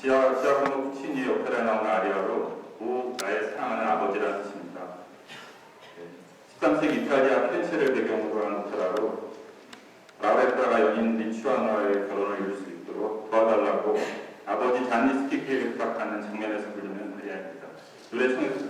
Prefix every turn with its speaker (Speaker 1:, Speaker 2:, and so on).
Speaker 1: 지하 지하번호 푸치니의 오페라에 나오는 아리아로 오 나의 사랑하는 아버지라는 뜻입니다. 13세기 이탈리아 펜체를 배경으로 한 오페라로 라베타가 연인 리추아나와의 결혼을 이룰 수 있도록 도와달라고 아버지 잔니 스키키에게 부탁하는 장면에서 부르는 아리아입니다. 노래 청해